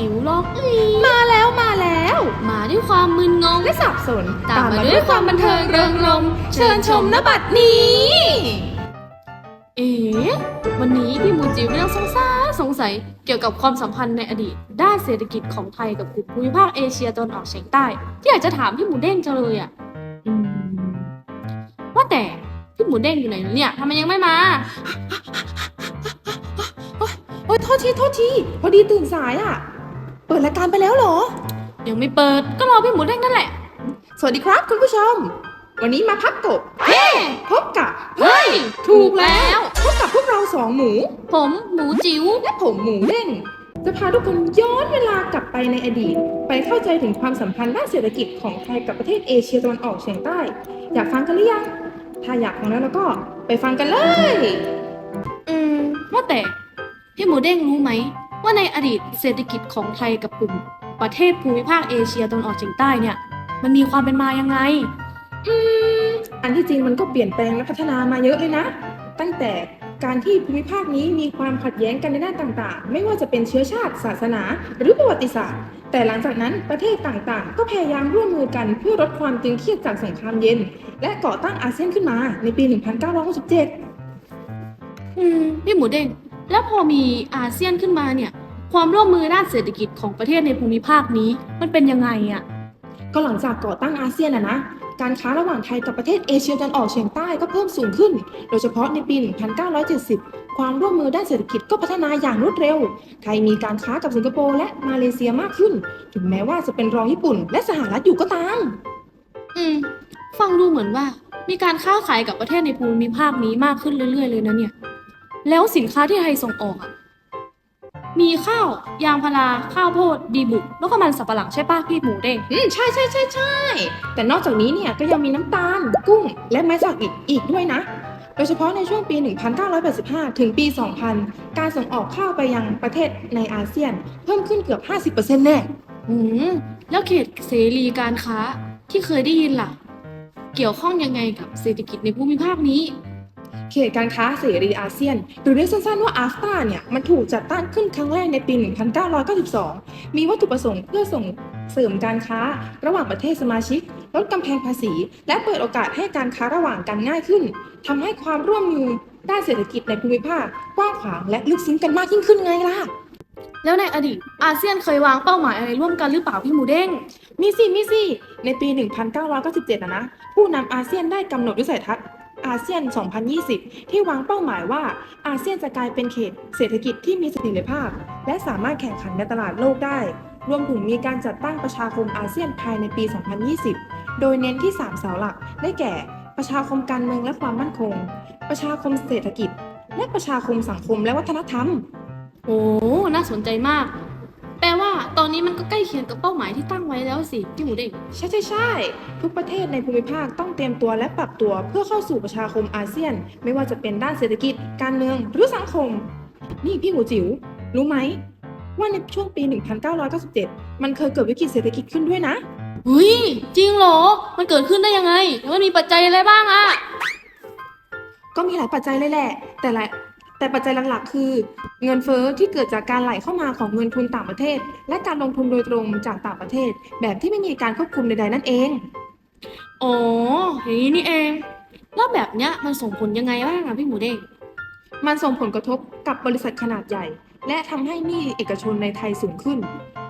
จิ๋วร้องอีมาแล้วมาแล้ว มาด้วยความมึนงงและสับสน ตามมาด้วยความบันเทิงเริงรมย์เชิญชมนบัดนี้ เอ๋วันนี้พี่หมูจิ๋วเรื่องสงสัยสงสัยเกี่ยวกับความสัมพันธ์ในอดีต ด้านเศรษฐกิจของไทยกับกลุ่มภูมิภาคเอเชียตะวันออกเฉียงใต้ ที่อยากจะถามพี่หมูเด้งจังเลยอะอืมว่าแต่พี่หมูเด้งอยู่ไหนเนี่ยทำไมยังไม่มาโอ๊ยโทษทีโทษทีพอดีตื่นสายอะ เปิดรายการไปแล้วเหรอ ยังไม่เปิดก็รอพี่หมูเด้งนั่นแหละ สวัสดีครับคุณผู้ชม วันนี้มาพับกบเฮ้พบกับเฮ้ยถูกแล้ว พบกับพวกเราสองหมู ผมหมูจิ๋วและผมหมูเด้งจะพาทุกคนย้อนเวลากลับไปในอดีต ไปเข้าใจถึงความสัมพันธ์ด้านเศรษฐกิจของไทยกับประเทศเอเชียตะวันออกเฉียงใต้ อยากฟังกันหรือยังถ้าอยากฟังแล้วแล้วก็ไปฟังกันเลย อืมว่าแต่พี่หมูเด้งรู้ไหม ว่าในอดีตเศรษฐกิจของไทยกับกลุ่มประเทศภูมิภาคเอเชียตะวันออกเฉียงใต้เนี่ย มันมีความเป็นมายังไง อืม อันที่จริงมันก็เปลี่ยนแปลงและพัฒนามาเยอะเลยนะ ตั้งแต่การที่ภูมิภาคนี้มีความขัดแย้งกันในด้านต่างๆ ไม่ว่าจะเป็นเชื้อชาติ ศาสนา หรือประวัติศาสตร์ แต่หลังจากนั้นประเทศต่างๆ ก็พยายามร่วมมือกันเพื่อลดความตึงเครียดจากสงครามเย็น และก่อตั้งอาเซียนขึ้นมาในปี 1967 อืม พี่หมูเด้ง แล้วพอมีอาเซียนขึ้นมาเนี่ยความร่วมมือด้านเศรษฐกิจของประเทศในภูมิภาคนี้มันเป็นยังไงอะก็หลังจากก่อตั้งอาเซียนนะนะการค้าระหว่างไทยกับประเทศเอเชียตะวันออกเฉียงใต้ก็เพิ่มสูงขึ้น โดยเฉพาะในปี 1970 ความร่วมมือด้านเศรษฐกิจก็พัฒนาอย่างรวดเร็ว ไทยมีการค้ากับสิงคโปร์และมาเลเซียมากขึ้น ถึงแม้ว่าจะเป็นรองญี่ปุ่น และสหรัฐอยู่ก็ตาม อืม ฟังดูเหมือนว่ามีการค้าขายกับประเทศในภูมิภาคนี้มากขึ้นเรื่อยๆเลยนะเนี่ย แล้วสินค้าที่ไทยส่งออกอะมีข้าวยางพาราข้าวโพดดีบุก แล้วก็มันสับปะหลังใช่ปะพี่หมูเด้งอืมใช่ใช่ใช่ใช่แต่นอกจากนี้เนี่ยก็ยังมีน้ำตาล กุ้ง และไม้สักอีกอีกด้วยนะ โดยเฉพาะในช่วงปี 1985 ถึงปี 2000 การส่งออกข้าวไปยังประเทศในอาเซียน เพิ่มขึ้นเกือบ 50%แน่อืมแล้วเขตเสรีการค้าที่เคยได้ยินล่ะ เกี่ยวข้องยังไงกับเศรษฐกิจในภูมิภาคนี้ เขตการค้าเสรีอาเซียน หรือเรียกสั้นๆว่าอาฟตาเนี่ยมันถูกจัดตั้งขึ้นครั้งแรกในปี 1992 มีวัตถุประสงค์เพื่อส่งเสริมการค้าระหว่างประเทศสมาชิก ลดกำแพงภาษี และเปิดโอกาสให้การค้าระหว่างกันง่ายขึ้นทำให้ความร่วมมือด้านเศรษฐกิจในภูมิภาคกว้างขวางและลึกซึ้งกันมากยิ่งขึ้นไงล่ะแล้วในอดีตอาเซียนเคยวางเป้าหมายอะไรร่วมกันหรือเปล่าพี่หมูเด้ง มีสิมีสิในปี 1997นะนะ ผู้นำอาเซียนได้กำหนดวิสัยทัศน์ อาเซียน 2020 ที่วางเป้าหมายว่าอาเซียนจะกลายเป็นเขตเศรษฐกิจที่มีเสถียรภาพ และสามารถแข่งขันในตลาดโลกได้ รวมถึงมีการจัดตั้งประชาคมอาเซียนภายในปี 2020 โดยเน้นที่ 3 เสาหลัก ได้แก่ ประชาคมการเมืองและความมั่นคง ประชาคมเศรษฐกิจ และประชาคมสังคมและวัฒนธรรม โอ้ น่าสนใจมาก แปลว่าตอนนี้มันก็ใกล้เคียงกับเป้าหมายที่ตั้งไว้แล้วสิพี่หมูเด้งใช่ใช่ใช่ทุกประเทศในภูมิภาคต้องเตรียมตัวและปรับตัวเพื่อเข้าสู่ประชาคมอาเซียน ไม่ว่าจะเป็นด้านเศรษฐกิจ การเมืองหรือสังคม นี่พี่หมูจิ๋วรู้ไหมว่าในช่วงปี 1997 มันเคยเกิดวิกฤตเศรษฐกิจขึ้นด้วยนะเฮ้ยจริงเหรอ มันเกิดขึ้นได้ยังไง แล้วมันมีปัจจัยอะไรบ้างอะก็มีหลายปัจจัยเลยแหละ แต่ละ แต่ปัจจัยหลักๆ คือเงินเฟ้อที่เกิดจากการไหลเข้ามาของเงินทุนต่างประเทศ และการลงทุนโดยตรงจากต่างประเทศ แบบที่ไม่มีการควบคุมใดๆนั่นเอง อ๋ออย่างนี้นี่เอง แล้วแบบเนี้ยมันส่งผลยังไงบ้างอะพี่หมูเด้งมันส่งผลกระทบกับบริษัทขนาดใหญ่ และทำให้หนี้เอกชนในไทยสูงขึ้น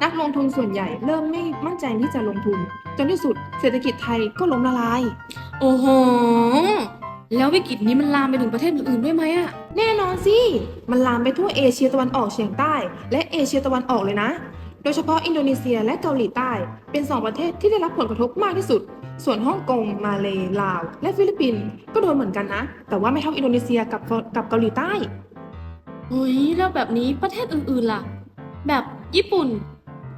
นักลงทุนส่วนใหญ่เริ่มไม่มั่นใจที่จะลงทุน จนที่สุดเศรษฐกิจไทยก็ล้มละลาย โอ้โห แล้ววิกฤตนี้มันลามไปถึงประเทศอื่นๆด้วยไหมอะแน่นอนสิ มันลามไปทั่วเอเชียตะวันออกเฉียงใต้ และเอเชียตะวันออกเลยนะ โดยเฉพาะอินโดนีเซียและเกาหลีใต้ เป็นสองประเทศที่ได้รับผลกระทบมากที่สุด ส่วนฮ่องกง มาเลย์ลาว และฟิลิปปินส์ก็โดนเหมือนกันนะ แต่ว่าไม่เท่าอินโดนีเซียกับกับเกาหลีใต้เฮ้ยแล้วแบบนี้ประเทศอื่นๆล่ะ แบบญี่ปุ่น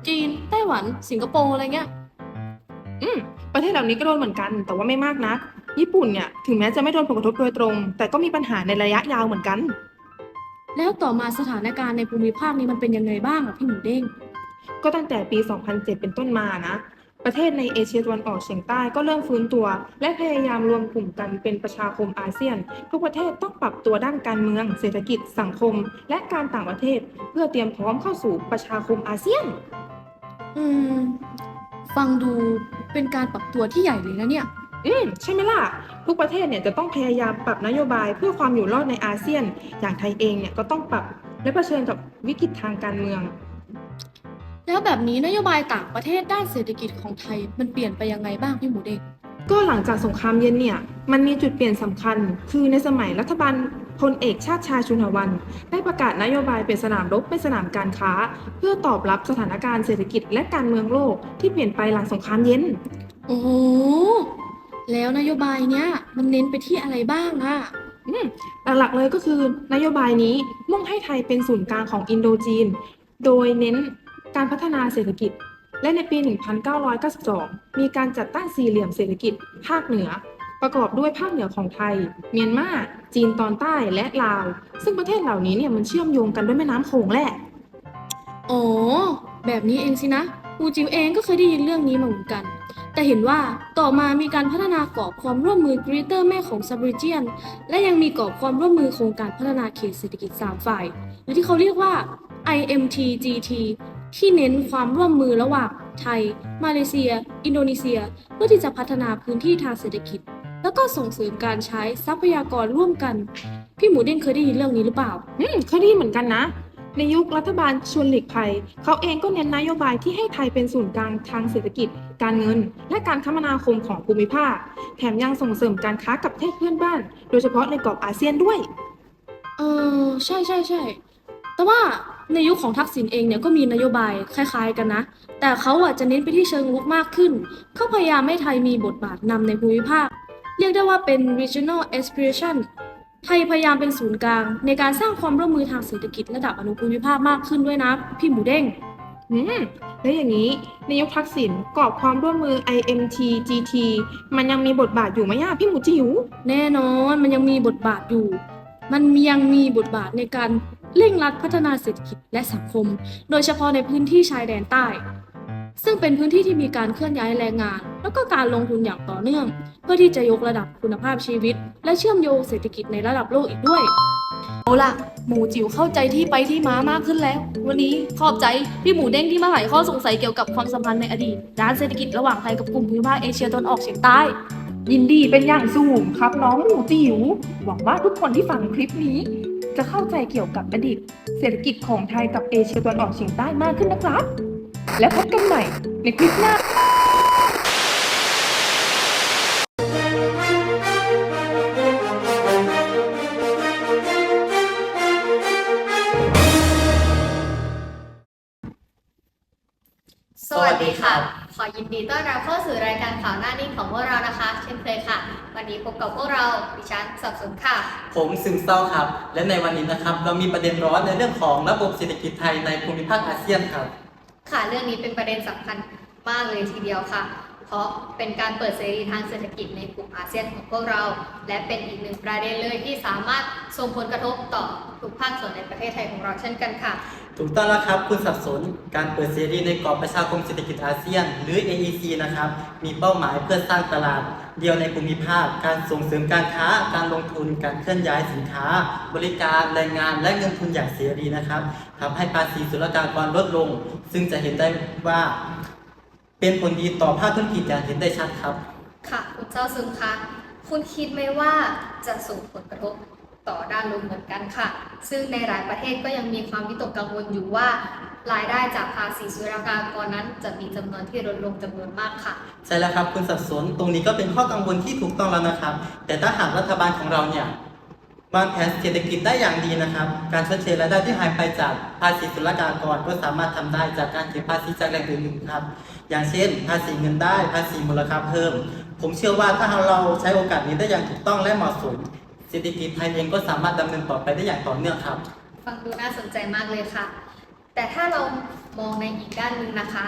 จีน ไต้หวัน สิงคโปร์อะไรเงี้ย อืม ประเทศเหล่านี้ก็โดนเหมือนกัน แต่ว่าไม่มากนะ ญี่ปุ่นเนี่ยถึงแม้จะไม่โดนผลกระทบโดยตรง แต่ก็มีปัญหาในระยะยาวเหมือนกัน แล้วต่อมาสถานการณ์ในภูมิภาคนี้มันเป็นยังไงบ้างอะพี่หมูเด้ง ก็ตั้งแต่ปี 2007 เป็นต้นมานะ ประเทศในเอเชียตะวันออกเฉียงใต้ก็เริ่มฟื้นตัว และพยายามรวมกลุ่มกันเป็นประชาคมอาเซียน ทุกประเทศต้องปรับตัวด้านการเมือง เศรษฐกิจ สังคม และการต่างประเทศ เพื่อเตรียมพร้อมเข้าสู่ประชาคมอาเซียน อืม ฟังดูเป็นการปรับตัวที่ใหญ่เลยนะเนี่ย อืมใช่ไหมล่ะ ทุกประเทศเนี่ยจะต้องพยายามปรับนโยบายเพื่อความอยู่รอดในอาเซียน อย่างไทยเองเนี่ยก็ต้องปรับและเผชิญกับวิกฤตทางการเมือง แล้วแบบนี้นโยบายต่างประเทศด้านเศรษฐกิจของไทยมันเปลี่ยนไปยังไงบ้างพี่หมูเด้งก็หลังจากสงครามเย็นเนี่ย มันมีจุดเปลี่ยนสำคัญ คือในสมัยรัฐบาลพลเอกชาติชายชุนวัน ได้ประกาศนโยบายเป็นสนามรบเป็นสนามการค้า เพื่อตอบรับสถานการณ์เศรษฐกิจและการเมืองโลกที่เปลี่ยนไปหลังสงครามเย็น โอ้โห แล้วนโยบายเนี้ยมันเน้นไปที่อะไรบ้างอะอืมหลักๆเลยก็คือนโยบายนี้มุ่งให้ไทยเป็นศูนย์กลางของอินโดจีน โดยเน้นการพัฒนาเศรษฐกิจ และในปี 1992 มีการจัดตั้งสี่เหลี่ยมเศรษฐกิจ ภาคเหนือ ประกอบด้วยภาคเหนือของไทย เมียนมา จีนตอนใต้และลาว ซึ่งประเทศเหล่านี้เนี่ยมันเชื่อมโยงกันด้วยแม่น้ำโขงแหละอ๋อแบบนี้เองสินะปูจิวเองก็เคยได้ยินเรื่องนี้มาเหมือนกัน แต่เห็นว่าต่อมามีการพัฒนากรอบความร่วมมือกรีเตอร์แม่ของซับริเจียน และยังมีกรอบความร่วมมือโครงการพัฒนาเขตเศรษฐกิจ 3 ฝ่าย หรือที่เขาเรียกว่า IMTGT ที่เน้นความร่วมมือระหว่างไทย มาเลเซีย อินโดนีเซีย เพื่อที่จะพัฒนาพื้นที่ทางเศรษฐกิจ แล้วก็ส่งเสริมการใช้ทรัพยากรร่วมกัน พี่หมูเด้งเคยได้ยินเรื่องนี้หรือเปล่า อืมเคยได้ยินเหมือนกันนะ ในยุครัฐบาลชวนหลีกภัย เขาเองก็เน้นนโยบายที่ให้ไทยเป็นศูนย์กลางทางเศรษฐกิจ การเงิน และการคมนาคมของภูมิภาค แถมยังส่งเสริมการค้ากับประเทศเพื่อนบ้าน โดยเฉพาะในกรอบอาเซียนด้วย เออใช่ใช่ใช่แต่ว่าในยุคของทักษิณเองเนี่ยก็มีนโยบายคล้าย ๆ กันนะ แต่เขาอะจะเน้นไปที่เชิงรุกมากขึ้น เขาพยายามให้ไทยมีบทบาทนำในภูมิภาค เรียกได้ว่าเป็น regional aspiration ไทยพยายามเป็นศูนย์กลาง ในการสร้างความร่วมมือทางเศรษฐกิจระดับอนุภูมิภาคมากขึ้นด้วยนะ พี่หมูเด้ง อืมและอย่างนี้ในยุคทักษิณกรอบความร่วมมือ IMT GT มันยังมีบทบาทอยู่ไหมอะพี่หมูจิ๋วแน่นอนมันยังมีบทบาทอยู่ มันยังมีบทบาทในการเร่งรัดพัฒนาเศรษฐกิจและสังคม โดยเฉพาะในพื้นที่ชายแดนใต้ ซึ่งเป็นพื้นที่ที่มีการเคลื่อนย้ายแรงงาน แล้วก็การลงทุนอย่างต่อเนื่อง เพื่อที่จะยกระดับคุณภาพชีวิต และเชื่อมโยงเศรษฐกิจในระดับโลกอีกด้วย เอาล่ะ หมูจิ๋วเข้าใจที่ไปที่มามากขึ้นแล้ว วันนี้ขอบใจพี่หมูเด้งที่มาไขข้อสงสัยเกี่ยวกับความสัมพันธ์ในอดีตด้านเศรษฐกิจระหว่างไทยกับกลุ่มภูมิภาคเอเชียตะวันออกเฉียงใต้ยินดีเป็นอย่างสูงครับน้องหมูจิ๋วหวังว่าทุกคนที่ฟังคลิปนี้ จะเข้าใจเกี่ยวกับอดีตเศรษฐกิจของไทยกับเอเชียตะวันออกเฉียงใต้มากขึ้นนะครับ แล้วพบกันใหม่ในคลิปหน้า ยินดีต้อนรับเข้าสู่รายการข่าวหน้านิ่งของพวกเรานะคะ เช่นเคยค่ะ วันนี้พบกับพวกเราดิฉันสับสนค่ะ ผมซึมเศร้าครับ และในวันนี้นะครับ เรามีประเด็นร้อนในเรื่องของระบบเศรษฐกิจไทยในภูมิภาคอาเซียนครับ ค่ะเรื่องนี้เป็นประเด็นสำคัญมากเลยทีเดียวค่ะ เพราะเป็นการเปิดเสรีทางเศรษฐกิจในกลุ่มอาเซียนของพวกเรา และเป็นอีกหนึ่งประเด็นเลยที่สามารถส่งผลกระทบต่อทุกภาคส่วนในประเทศไทยของเราเช่นกันค่ะ ถูกต้องแล้วครับคุณสับสนการเปิดเสรีในกรอบประชาคมเศรษฐกิจอาเซียน หรือ AEC นะครับ มีเป้าหมายเพื่อสร้างตลาด เดียวในภูมิภาค การส่งเสริมการค้า การลงทุน การเคลื่อนย้ายสินค้า บริการแรงงานและเงินทุนอย่างเสรีนะครับทำให้ภาษีศุลกากรลดลง ซึ่งจะเห็นได้ว่า เป็นผลดีต่อภาคธุรกิจอย่างเห็นได้ชัดครับ ค่ะ คุณเจ้าซึมคะคุณคิดไหมว่าจะส่งผลกระทบต่อด้านลบเหมือนกันค่ะ ซึ่งในหลายประเทศก็ยังมีความวิตกกังวลอยู่ว่ารายได้จากภาษีศุลกากรนั้น จะมีจำนวนที่ลดลงจำนวนมากค่ะ ใช่แล้วครับคุณสับสนตรงนี้ก็เป็นข้อกังวลที่ถูกต้องแล้วนะครับ แต่ถ้าหากรัฐบาลของเราเนี่ย วางแผนเศรษฐกิจได้อย่างดีนะครับ การชดเชยรายได้ที่หายไปจากภาษีศุลกากรก็สามารถทำได้จากการเก็บภาษีจากแหล่งอื่นๆครับ อย่างเช่น ภาษีเงินได้ ภาษีมูลค่าเพิ่ม ผมเชื่อว่าถ้าเราใช้โอกาสนี้ได้อย่างถูกต้องและเหมาะสม เศรษฐกิจไทยเองก็สามารถดำเนินต่อไปได้อย่างต่อเนื่องครับ ฟังดูน่าสนใจมากเลยค่ะ แต่ถ้าเรามองในอีกด้านหนึ่งนะคะ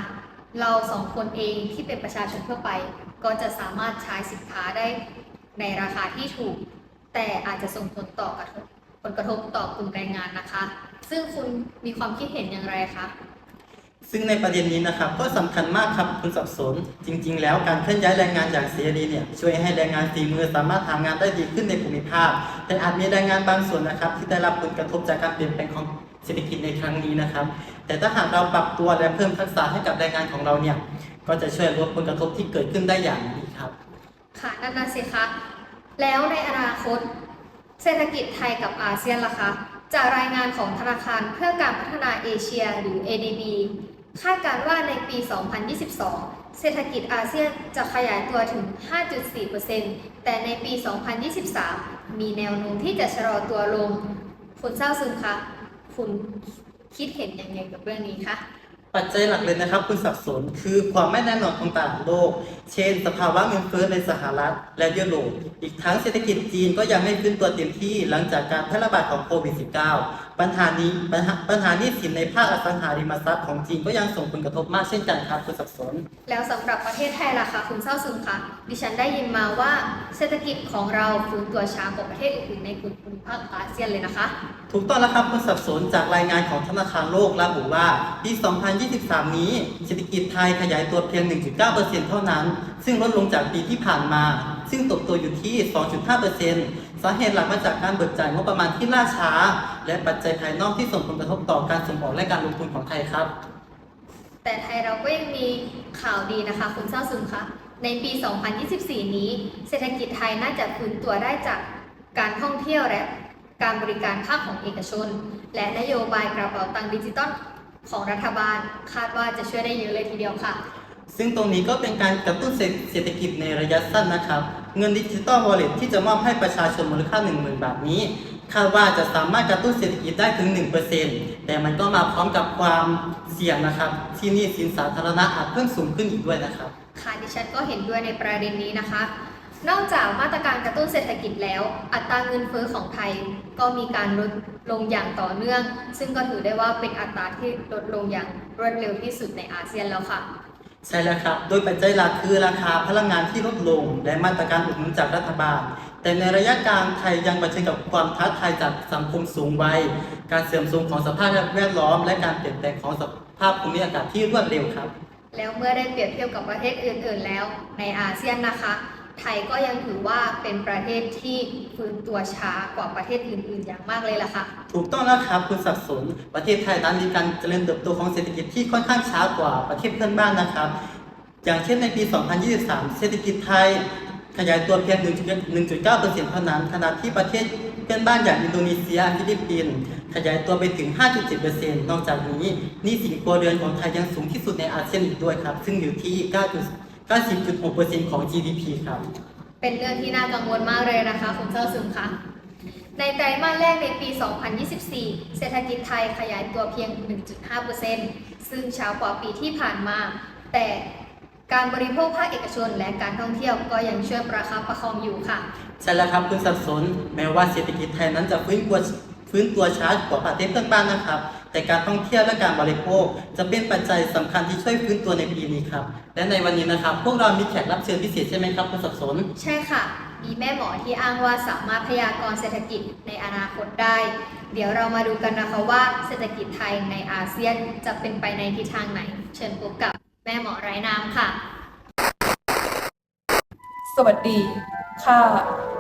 เราสองคนเองที่เป็นประชาชนทั่วไป ก็จะสามารถใช้สินค้าได้ในราคาที่ถูก แต่อาจจะส่งผลต่อกระทบผลกระทบต่อกลุ่มแรงงานนะคะ ซึ่งคุณมีความคิดเห็นอย่างไรคะซึ่งในประเด็นนี้นะครับก็สำคัญมากครับคุณสับสน จริง ๆ แล้วการเคลื่อนย้ายแรงงานอย่างเสรีเนี่ยช่วยให้แรงงานฝีมือสามารถทำงานได้ดีขึ้นในภูมิภาค แต่อาจมีแรงงานบางส่วนนะครับ ที่ได้รับผลกระทบจากการเปลี่ยนแปลงของเศรษฐกิจในครั้งนี้นะครับ แต่ถ้าหากเราปรับตัวและเพิ่มทักษะให้กับแรงงานของเราเนี่ยก็จะช่วยลดผลกระทบที่เกิดขึ้นได้อย่างดีครับค่ะนั่นน่ะสิคะ แล้วในอนาคต เศรษฐกิจไทยกับอาเซียนล่ะคะ จากรายงานของธนาคารเพื่อการพัฒนาเอเชียหรือ ADB คาดการว่าในปี 2022 เศรษฐกิจอาเซียนจะขยายตัวถึง 5.4%แต่ในปี 2023 มีแนวโน้มที่จะชะลอตัวลง คุณเศร้าซึมคะ คุณคิดเห็นยังไงกับเรื่องนี้คะ ปัจจัยหลักเลยนะครับ คุณสับสนคือความไม่แน่นอนของตลาดโลก เช่น สภาวะเงินเฟ้อในสหรัฐและยุโรปอีกทั้งเศรษฐกิจจีนก็ยังไม่ฟื้นตัวเต็มที่หลังจากการแพร่ระบาดของโควิด -19 ปัญหานี้ปัญหาปัญหาหนี้สินในภาคอสังหาริมทรัพย์ของจีนก็ยังส่งผลกระทบมากเช่นกันครับคุณสับสน แล้วสำหรับประเทศไทยล่ะคะคุณเศร้าซึมคะดิฉันได้ยินมาว่าเศรษฐกิจของเราฟื้นตัวช้ากว่าประเทศอื่นๆในกลุ่มภูมิภาคอาเซียนเลยนะคะ ถูกต้องแล้วครับคุณสับสนจากรายงานของธนาคารโลกระบุว่าปี 2023 นี้เศรษฐกิจไทยขยายตัวเพียง 1.9%เท่านั้น ซึ่งลดลงจากปีที่ผ่านมา ซึ่งตกตัวอยู่ที่ 2.5% สาเหตุหลักมาจากการเบิกจ่ายงบประมาณที่ล่าช้า และปัจจัยภายนอกที่ส่งผลกระทบต่อการส่งออกและการลงทุนของไทยครับ แต่ไทยเราก็ยังมีข่าวดีนะคะ คุณเศร้าซึมคะในปี 2024 นี้ เศรษฐกิจไทยน่าจะฟื้นตัวได้จากการท่องเที่ยวและการบริการภาคของเอกชน และนโยบายกระเป๋าตังค์ดิจิตอลของรัฐบาลคาดว่าจะช่วยได้เยอะเลยทีเดียวค่ะ ซึ่งตรงนี้ก็เป็นการกระตุ้นเศรษฐกิจในระยะสั้นนะครับ เงินดิจิตอลวอลเล็ตที่จะมอบให้ประชาชนมูลค่า 10,000 บาทนี้คาดว่าจะสามารถกระตุ้นเศรษฐกิจได้ถึง 1%แต่มันก็มาพร้อมกับความเสี่ยงนะครับ ที่นี่สินสาธารณะอาจเพิ่มสูงขึ้นอีกด้วยนะครับ ค่ะดิฉันก็เห็นด้วยในประเด็นนี้นะคะ นอกจากมาตรการกระตุ้นเศรษฐกิจแล้ว อัตราเงินเฟ้อของไทยก็มีการลดลงอย่างต่อเนื่อง ซึ่งก็ถือได้ว่าเป็นอัตราที่ลดลงอย่างรวดเร็วที่สุดในอาเซียนแล้วค่ะ ใช่แล้วครับ โดยปัจจัยหลักคือราคาพลังงานที่ลดลง และมาตรการอุดหนุนจากรัฐบาล แต่ในระยะกลางไทยยังเผชิญกับความท้าทายจากสังคมสูงวัย การเสื่อมโทรมของสภาพแวดล้อม และการเปลี่ยนแปลงของสภาพภูมิอากาศที่รวดเร็วครับ แล้วเมื่อได้เปรียบเทียบกับประเทศอื่น ๆ แล้วในอาเซียนนะคะ ไทยก็ยังถือว่าเป็นประเทศที่ฟื้นตัวช้ากว่าประเทศอื่น ๆ อย่างมากเลยล่ะค่ะ ถูกต้องแล้วครับคุณสับสน ประเทศไทยนั้นมีการเจริญเติบโตของเศรษฐกิจที่ค่อนข้างช้ากว่าประเทศเพื่อนบ้านนะครับ อย่างเช่นในปี 2023 เศรษฐกิจไทยขยายตัวเพียง 1.9%เท่านั้น ขณะที่ประเทศเพื่อนบ้านอย่างอินโดนีเซีย ฟิลิปปินส์ขยายตัวไปถึง 5.7%นอกจากนี้หนี้สินครัวเรือนของไทยยังสูงที่สุดในอาเซียนอีกด้วยครับ ซึ่งอยู่ที่ 9. 90.6%ของ GDP ครับ เป็นเรื่องที่น่ากังวลมากเลยนะคะคุณเจ้าซึมคะในไตรมาสแรกในปี 2024 เศรษฐกิจไทยขยายตัวเพียง 1.5%ซึ่งช้ากว่าปีที่ผ่านมา แต่การบริโภคภาคเอกชนและการท่องเที่ยวก็ยังช่วยประคับประคองอยู่ค่ะ ใช่แล้วครับคุณสับสน แม้ว่าเศรษฐกิจไทยนั้นจะฟื้นตัวฟื้นตัวช้ากว่าประเทศเพื่อนบ้านนะครับ แต่การท่องเที่ยวและการบริโภค จะเป็นปัจจัยสำคัญที่ช่วยฟื้นตัวในปีนี้ครับ และในวันนี้นะครับ พวกเรามีแขกรับเชิญพิเศษใช่ไหมครับคุณสับสน ใช่ค่ะ มีแม่หมอที่อ้างว่าสามารถพยากรณ์เศรษฐกิจในอนาคตได้ เดี๋ยวเรามาดูกันนะคะว่าเศรษฐกิจไทยในอาเซียนจะเป็นไปในทิศทางไหน เชิญพบกับแม่หมอไร้น้ำค่ะ สวัสดี ค่ะ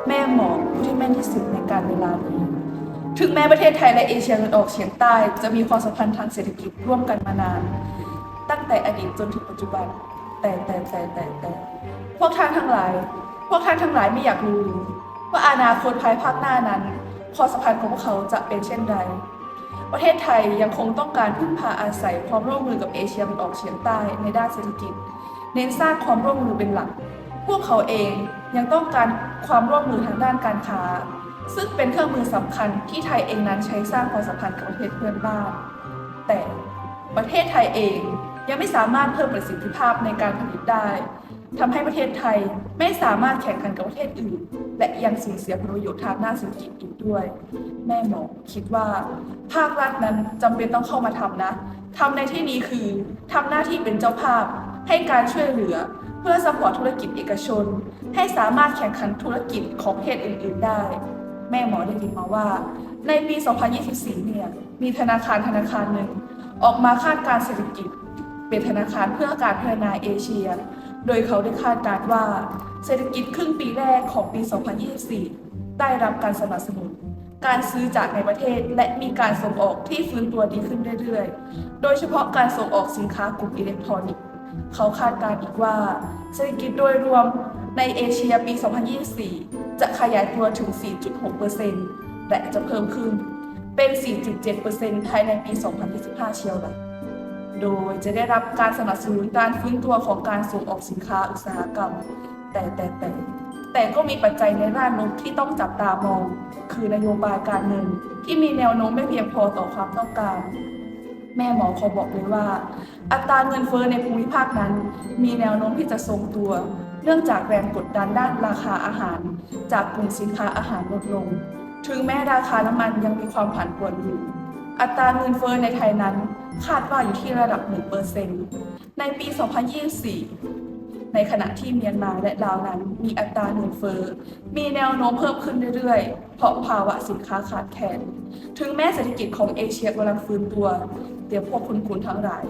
แม่หมอผู้ที่แม่นที่สุดในการเวลานี้ ถึงแม้ประเทศไทยและเอเชียตะวันออกเฉียงใต้ จะมีความสัมพันธ์ทางเศรษฐกิจร่วมกันมานาน ตั้งแต่อดีตจนถึงปัจจุบัน แต่แต่แต่แต่แต่พวกท่านทั้งหลาย พวกท่านทั้งหลายไม่อยากรู้ว่าอนาคตภายภาคหน้านั้นความสัมพันธ์ของพวกเขาจะเป็นเช่นไรประเทศไทยยังคงต้องการพึ่งพาอาศัยความร่วมมือกับเอเชียตะวันออกเฉียงใต้ในด้านเศรษฐกิจ เน้นสร้างความร่วมมือเป็นหลัก พวกเขาเองยังต้องการความร่วมมือทางด้านการค้า ซึ่งเป็นเครื่องมือสำคัญที่ไทยเองนั้นใช้สร้างความสัมพันธ์กับประเทศเพื่อนบ้าน แต่ประเทศไทยเองยังไม่สามารถเพิ่มประสิทธิภาพในการผลิตได้ทำให้ประเทศไทยไม่สามารถแข่งขันกับประเทศอื่น และยังสูญเสียประโยชน์ทางด้านเศรษฐกิจอีกด้วย แม่หมอคิดว่าภาครัฐนั้นจำเป็นต้องเข้ามาทำนะทำในที่นี้คือทำหน้าที่เป็นเจ้าภาพ ให้การช่วยเหลือเพื่อสปอร์ตธุรกิจเอกชน ให้สามารถแข่งขันธุรกิจของประเทศอื่น ๆ ได้ แม่หมอได้ยินมาว่า ในปี 2024 เนี่ย มีธนาคารธนาคารหนึ่งออกมาคาดการเศรษฐกิจ เป็นธนาคารเพื่อการพัฒนาเอเชีย โดยเขาได้คาดการว่า เศรษฐกิจครึ่งปีแรกของปี 2024 ได้รับการสนับสนุน การซื้อจากในประเทศและมีการส่งออกที่ฟื้นตัวดีขึ้นเรื่อยๆ โดยเฉพาะการส่งออกสินค้ากลุ่มอิเล็กทรอนิกส์ เขาคาดการอีกว่า เศรษฐกิจโดยรวม ในเอเชียปี 2024 จะขยายตัวถึง 4.6%และจะเพิ่มขึ้นเป็น 4.7%ภายในปี 2025 เชียวนะโดยจะได้รับการสนับสนุนการฟื้นตัวของการส่งออกสินค้าอุตสาหกรรม แต่แต่แต่แต่ก็มีปัจจัยในด้านลบที่ต้องจับตามอง คือนโยบายการเงิน ที่มีแนวโน้มไม่เพียงพอต่อความต้องการ แม่หมอเขาบอกเลยว่า อัตราเงินเฟ้อในภูมิภาคนั้น มีแนวโน้มที่จะทรงตัว เนื่องจากแรงกดดันด้านราคาอาหาร จากกลุ่มสินค้าอาหารลดลง ถึงแม้ราคาน้ำมันยังมีความผันผวนอยู่ อัตราเงินเฟ้อในไทยนั้นคาดว่าอยู่ที่ระดับ 1%ในปี 2024 ในขณะที่เมียนมาและลาวนั้น มีอัตราเงินเฟ้อ มีแนวโน้มเพิ่มขึ้นเรื่อยๆ เพราะภาวะสินค้าขาดแคลน ถึงแม้เศรษฐกิจของเอเชียกำลังฟื้นตัว เดี๋ยวพวกคุณคุณทั้งหลาย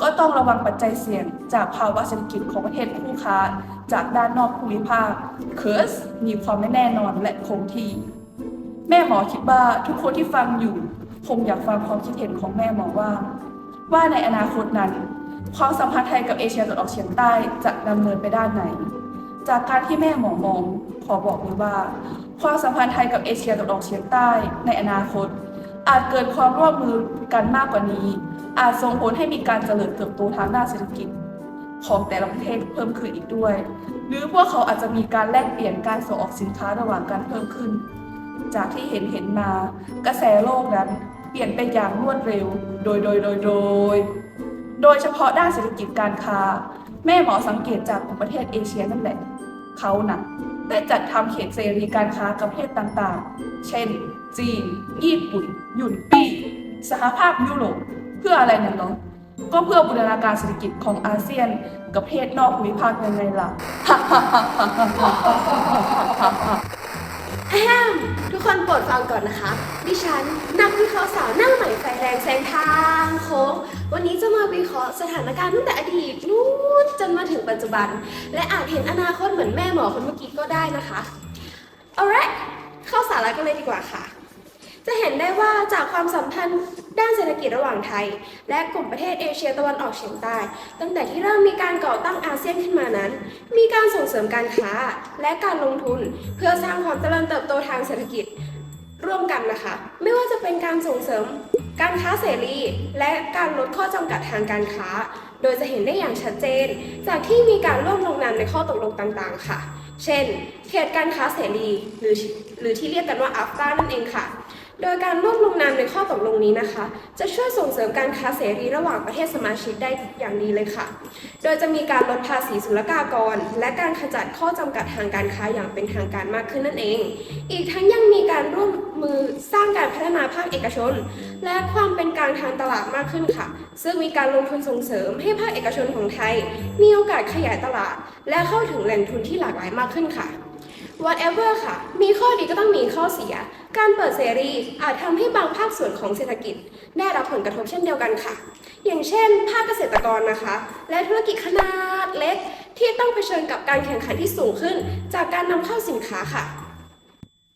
ก็ต้องระวังปัจจัยเสี่ยง จากภาวะเศรษฐกิจของประเทศคู่ค้า จากด้านนอกภูมิภาคเคิร์สมีความไม่แน่นอนและคงที่ แม่หมอคิดว่าทุกคนที่ฟังอยู่คงอยากฟังความคิดเห็นของแม่หมอว่า ว่าในอนาคตนั้นความสัมพันธ์ไทยกับเอเชียตะวันออกเฉียงใต้จะดำเนินไปด้านไหน จากการที่แม่หมอมอง ขอบอกเลยว่า ความสัมพันธ์ไทยกับเอเชียตะวันออกเฉียงใต้ในอนาคต อาจเกิดความร่วมมือกันมากกว่านี้ อาจส่งผลให้มีการเจริญเติบโตทางด้านเศรษฐกิจของแต่ละประเทศเพิ่มขึ้นอีกด้วย หรือพวกเขาอาจจะมีการแลกเปลี่ยนการส่งออกสินค้าระหว่างกันเพิ่มขึ้น จากที่เห็นเห็นมา กระแสโลกนั้นเปลี่ยนไปอย่างรวดเร็ว โดยโดยโดยโดย โดยเฉพาะด้านเศรษฐกิจการค้า แม่หมอสังเกตจากกลุ่มประเทศเอเชียนั่นแหละ เขานะ่ะได้จัดทำเขตเสรีการค้ากับประเทศต่างๆ เช่น จีน ญี่ปุ่น ยุ่นปี้สหภาพยุโรป เพื่ออะไรเนั่ยนเนาะก็เพื่อบูรณาการเศรษฐกิจของอาเซียนกับประเทศนอกภูมิภาคยังไงล่ะ แฮมทุกคนโปรดฟังก่อนนะคะ ดิฉันนักวิเคราะห์สาวหน้าใหม่ไฟแรงแซงทางโค้ง วันนี้จะมาวิเคราะห์สถานการณ์ตั้งแต่อดีตนู้นจนมาถึงปัจจุบัน และอาจเห็นอนาคตเหมือนแม่หมอคนเมื่อกี้ก็ได้นะคะ alright เข้าสาระกันเลยดีกว่าค่ะ จะเห็นได้ว่าจากความสัมพันธ์ด้านเศรษฐกิจระหว่างไทย และกลุ่มประเทศเอเชียตะวันออกเฉียงใต้ ตั้งแต่ที่เริ่มมีการก่อตั้งอาเซียนขึ้นมานั้น มีการส่งเสริมการค้าและการลงทุน เพื่อสร้างความเจริญเติบโตทางเศรษฐกิจร่วมกันนะคะ ไม่ว่าจะเป็นการส่งเสริมการค้าเสรี และการลดข้อจำกัดทางการค้า โดยจะเห็นได้อย่างชัดเจน จากที่มีการร่วมลงนามในข้อตกลงต่างๆ ค่ะ เช่น เขตการค้าเสรีหรือหรือที่เรียกกันว่าอัฟตานั่นเองค่ะ โดยการร่วมลงนามในข้อตกลงนี้นะคะ จะช่วยส่งเสริมการค้าเสรีระหว่างประเทศสมาชิกได้อย่างดีเลยค่ะ โดยจะมีการลดภาษีศุลกากร และการขจัดข้อจำกัดทางการค้าอย่างเป็นทางการมากขึ้นนั่นเอง อีกทั้งยังมีการร่วมมือสร้างการพัฒนาภาคเอกชน และความเป็นกลางทางตลาดมากขึ้นค่ะ ซึ่งมีการลงทุนส่งเสริมให้ภาคเอกชนของไทย มีโอกาสขยายตลาด และเข้าถึงแหล่งทุนที่หลากหลายมากขึ้นค่ะ whatever ค่ะ มีข้อดีก็ต้องมีข้อเสีย การเปิดเสรีอาจทำให้บางภาคส่วนของเศรษฐกิจ ได้รับผลกระทบเช่นเดียวกันค่ะ อย่างเช่น ภาคเกษตรกรนะคะ และธุรกิจขนาดเล็ก ที่ต้องเผชิญกับการแข่งขันที่สูงขึ้น จากการนำเข้าสินค้าค่ะ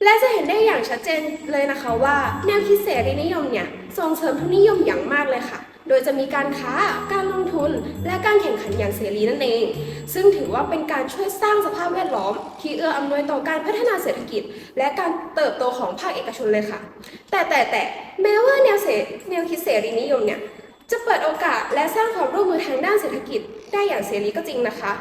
และจะเห็นได้อย่างชัดเจนเลยนะคะว่า แนวคิดเสรีนิยมเนี่ยส่งเสริมทุนนิยมอย่างมากเลยค่ะ โดยจะมีการค้า การลงทุน และการแข่งขันอย่างเสรีนั่นเอง ซึ่งถือว่าเป็นการช่วยสร้างสภาพแวดล้อม ที่เอื้ออำนวยต่อการพัฒนาเศรษฐกิจ และการเติบโตของภาคเอกชนเลยค่ะ แต่แต่แต่แม้ว่าแนวเสแนวคิดเสรีนิยมเนี่ยจะเปิดโอกาสและสร้างความร่วมมือทางด้านเศรษฐกิจ ได้อย่างเสรีก็จริงนะคะ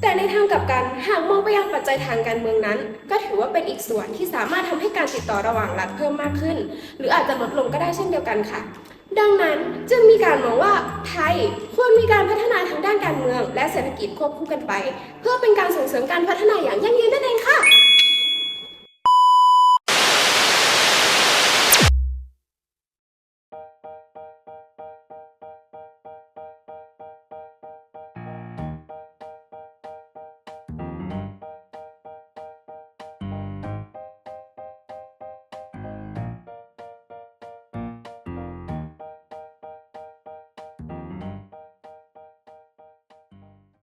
แต่ในทางกลับกันหากมองไปยังปัจจัยทางการเมืองนั้น ก็ถือว่าเป็นอีกส่วนที่สามารถทำให้การติดต่อระหว่างรัฐเพิ่มมากขึ้น หรืออาจจะลดลงก็ได้เช่นเดียวกันค่ะ ดังนั้นจึงมีการมองว่าไทยควรมีการพัฒนาทางด้านการเมือง และเศรษฐกิจควบคู่กันไป เพื่อเป็นการส่งเสริมการพัฒนาอย่างยั่งยืนนั่นเองค่ะ